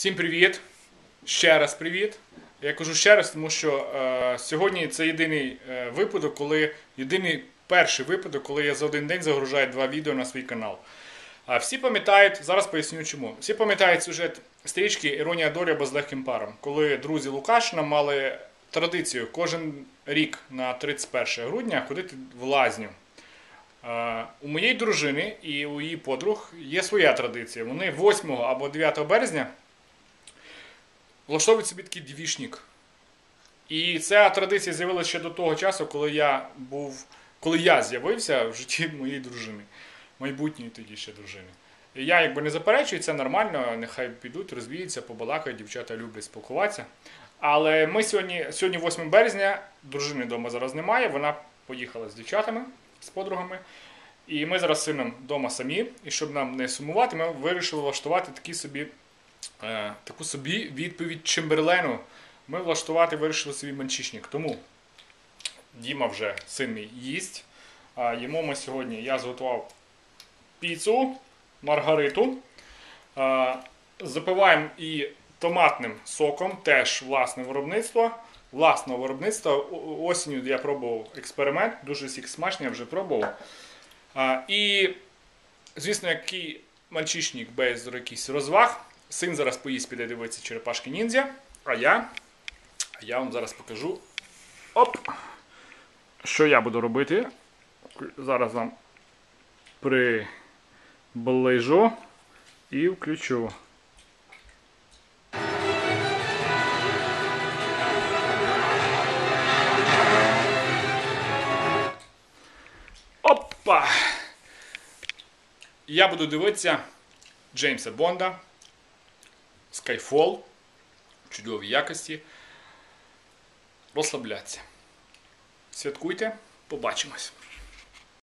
Всім привіт! Ще раз привіт. Я кажу ще раз, тому що е, сьогодні це єдиний е, випадок, коли єдиний перший випадок, коли я за один день загружаю два відео на свій канал. А всі пам'ятають, зараз поясню чому. Всі пам'ятають сюжет стрічки Іронія долі або з легким паром, коли друзі Лукашина мали традицію кожен рік на 31 грудня ходити в лазню. Е, У моєї дружини і у її подруг є своя традиція. Вони 8 або 9 березня влаштовують собі такий двішник. І ця традиція з'явилася ще до того часу, коли я був, коли я з'явився в житті моєї дружини, майбутньої тоді ще дружини. І я якби не заперечую, це нормально, нехай підуть, розвіються, побалакають, дівчата люблять спілкуватися. Але ми сьогодні, сьогодні 8 березня, дружини вдома зараз немає, вона поїхала з дівчатами, з подругами. І ми зараз з сином вдома самі. І щоб нам не сумувати, ми вирішили влаштувати такі собі, таку собі відповідь Чемберлену. Ми влаштувати вирішили собі манчишник. Тому Діма вже син мій їсть. Їмо ми сьогодні. Я зготував піцу, маргариту. Е, Запиваємо і томатним соком, теж власне виробництво. Власного виробництва. Осінню я пробував експеримент, дуже сік смачний, я вже пробував. А, і, звісно, який мальчишник без якихось розваг. Син зараз поїсть піде дивитися черепашки ніндзя. А я, я вам зараз покажу. Оп! Що я буду робити? Зараз вам приближу і включу. Опа! Я буду дивитися Джеймса Бонда, Skyfall в чудовій якості. Розслабляться. Святкуйте, побачимось.